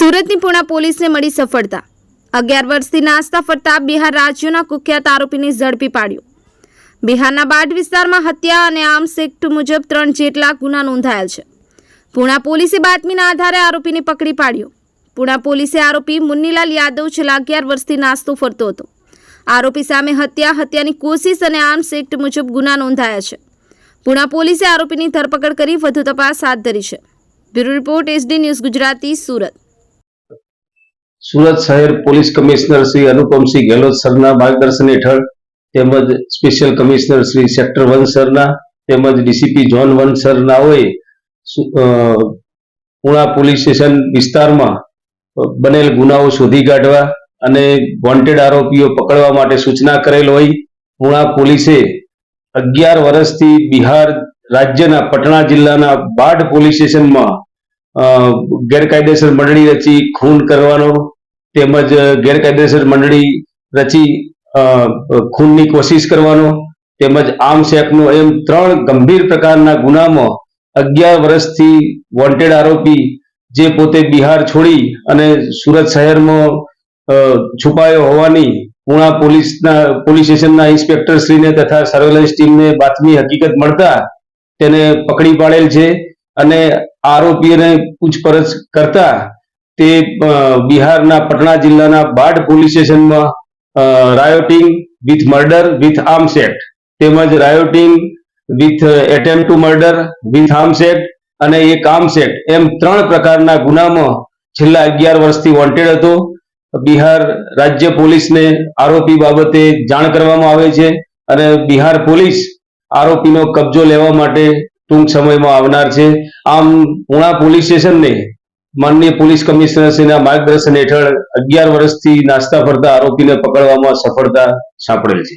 સુરતની પુણા પોલીસને મળી સફળતા. અગિયાર વર્ષથી નાસ્તા ફરતા બિહાર રાજ્યના કુખ્યાત આરોપીને ઝડપી પાડ્યો. બિહારના બાડ વિસ્તારમાં હત્યા અને આર્મ્સ એક્ટ મુજબ ત્રણ જેટલા ગુના નોંધાયેલ છે. પુણા પોલીસે બાતમીના આધારે આરોપીને પકડી પાડ્યો. પુણા પોલીસે આરોપી મુન્નીલાલ યાદવ છેલ્લા અગિયાર વર્ષથી નાસ્તો ફરતો હતો. આરોપી સામે હત્યા, હત્યાની કોશિશ અને આર્મ્સ એક્ટ મુજબ ગુના નોંધાયા છે. પુણા પોલીસે આરોપીની ધરપકડ કરી વધુ તપાસ હાથ ધરી છે. Bureau report, SD news Gujarati, Surat. Surat શહેર પોલીસ કમિશનર શ્રી અનુપમસિંહ ગેહલોત સરના માર્ગદર્શન હેઠળ તેમજ special commissioner Shri sector one સરના તેમજ ડીસીપી જોન વન સરનાઓએ પુણા પોલીસ સ્ટેશન વિસ્તારમાં બનેલ ગુનાઓ શોધી કાઢવા અને વોન્ટેડ આરોપીઓ પકડવા માટે સૂચના કરેલ હોય. પુણા પોલીસે અગિયાર વર્ષથી બિહાર રાજ્યના પટણા જિલ્લાના બાઢ પોલીસ સ્ટેશનમાં ગેરકાયદેસર મંડળી રચી, ખૂન કરવાનો તેમજ ગેરકાયદેસર મંડળી રચી ખૂનની કોશિશ કરવાનો, તેમજ આર્મ્સ એક્ટનો એમ ત્રણ ગંભીર પ્રકારના ગુનામાં અગિયાર વર્ષથી વોન્ટેડ આરોપી જે પોતે બિહાર છોડી અને સુરત શહેરમાં છુપાયો હોવાની પુણા પોલીસના, પોલીસ સ્ટેશનના ઇન્સ્પેક્ટર શ્રીને તથા સર્વેલન્સ ટીમને બાતમી હકીકત મળતા તેને પકડી પાડેલ છે અને આરોપીઓને પૂછપરછ કરતા તે બિહારના પટના જિલ્લાના બાઢ પોલીસ સ્ટેશનમાં rioting with murder with arms act તેમજ rioting with attempt to murder with arms act અને એક આર્મ્સ એક્ટ એમ ત્રણ પ્રકારના ગુનામાં છેલ્લા અગિયાર વર્ષથી વોન્ટેડ હતો. બિહાર રાજ્ય પોલીસને આરોપી બાબતે જાણ કરવામાં આવે છે અને બિહાર પોલીસ આરોપીનો કબજો લેવા માટે ટૂંક સમયમાં આવનાર છે. આમ પુણા પોલીસ સ્ટેશનને માનનીય પોલીસ કમિશનરશ્રીના માર્ગદર્શન હેઠળ અગિયાર વર્ષથી નાસ્તા ફરતા આરોપીને પકડવામાં સફળતા સાંપડેલ છે.